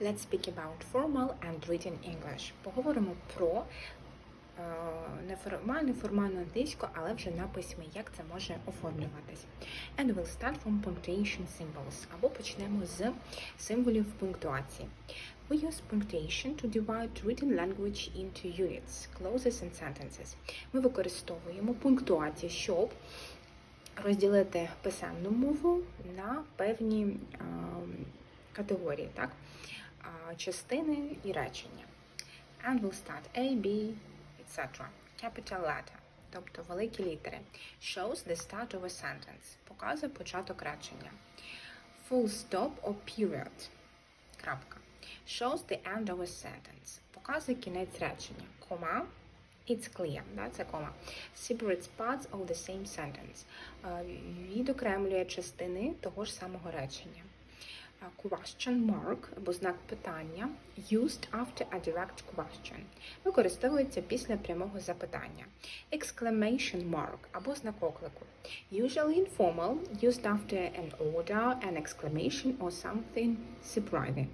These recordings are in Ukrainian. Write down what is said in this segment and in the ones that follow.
Let's speak about formal and written English. Поговоримо про е, неформальну, формальну англійську, але вже на письмі, як це може оформлюватись. And we'll start from punctuation symbols. Або почнемо з символів пунктуації. We use punctuation to divide written language into units, clauses and sentences. Ми використовуємо пунктуацію, щоб розділити писемну мову на певні е, категорії, так? Е, частини і речення. And we'll start A, B, etc. Capital letter, тобто великі літери. Shows the start of a sentence. Показує початок речення. Full stop or period. Крапка. Shows the end of a sentence. Показує кінець речення. Кома. It's clear, да, це кома. Separates parts of the same sentence. Е, Відокремлює частини того ж самого речення. Е, Question mark або знак питання used after a direct question. Використовується після прямого запитання. Exclamation mark або знак оклику. Usually informal, used after an order, an exclamation or something surprising.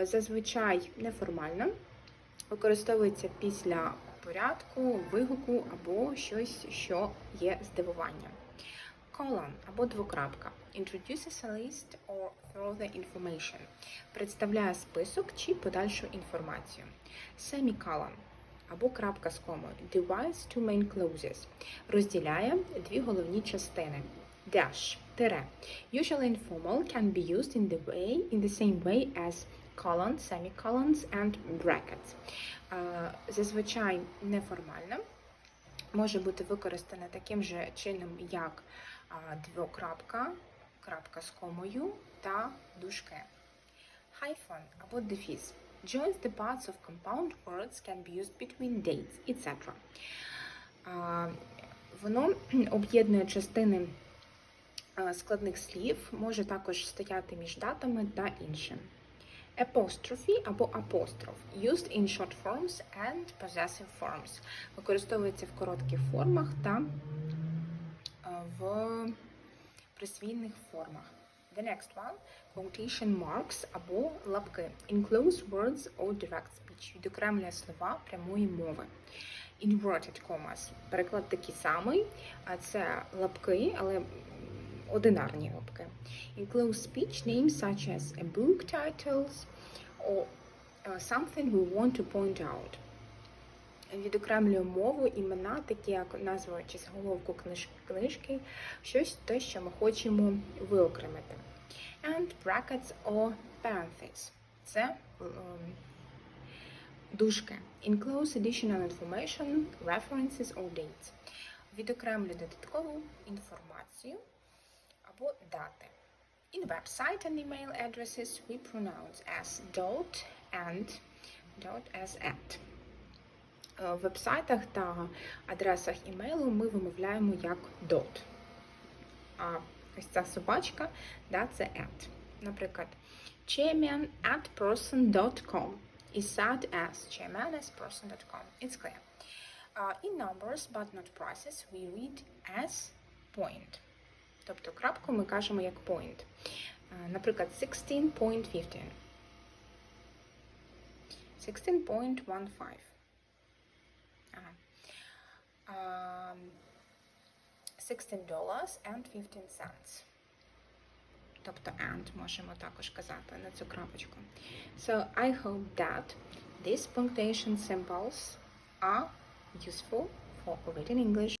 Е, Зазвичай неформально. Використовується після порядку, вигуку або щось, що є здивуванням. Colon або двокрапка. Introduces a list or further information. Представляє список чи подальшу інформацію. Semicolon або крапка з комою. Divides two main clauses. Розділяє дві головні частини. Dash тире. Usually informal can be used in the way in the same way as colon, semicolons and brackets. Е, Зазвичай неформально може бути використане таким же чином, як двокрапка, крапка з комою та дужки. Hyphen або дефіс. Joins the parts of compound words can be used between dates, etc. Воно об'єднує частини складних слів, може також стояти між датами та іншим. Apostrophe або апостроф used in short forms and possessive forms. Використовується в коротких формах та в присвійних формах. The next one quotation marks або лапки. Enclose words or direct speech. Відокремлює слова прямої мови. Inverted commas. Переклад такий самий, а це лапки, але одинарні лапки. Enclose speech names such as a book titles or uh, something we want to point out. Відокремлює мову, імена, такі як назва чи заголовку книжки, щось те, що ми хочемо виокремити. And brackets or parentheses. Це ем, дужки. Enclose additional information, references or dates. Відокремлює додаткову інформацію або дати. In website and email addresses we pronounce as dot and dot as at. Е, вебсайтах та адресах імейлу ми вимовляємо як dot. А ось ця собачка, да, це at. Наприклад, chairman at person.com is sad as chairman as person.com. It's clear. Uh, in numbers, but not prices, we read as point. Тобто крапку ми кажемо як point. Е, Наприклад, 16.15. 16.15. Ага. Um, 16 dollars and 15 cents. Тобто and можемо також казати на цю крапочку. So I hope that these punctuation symbols are useful for written English.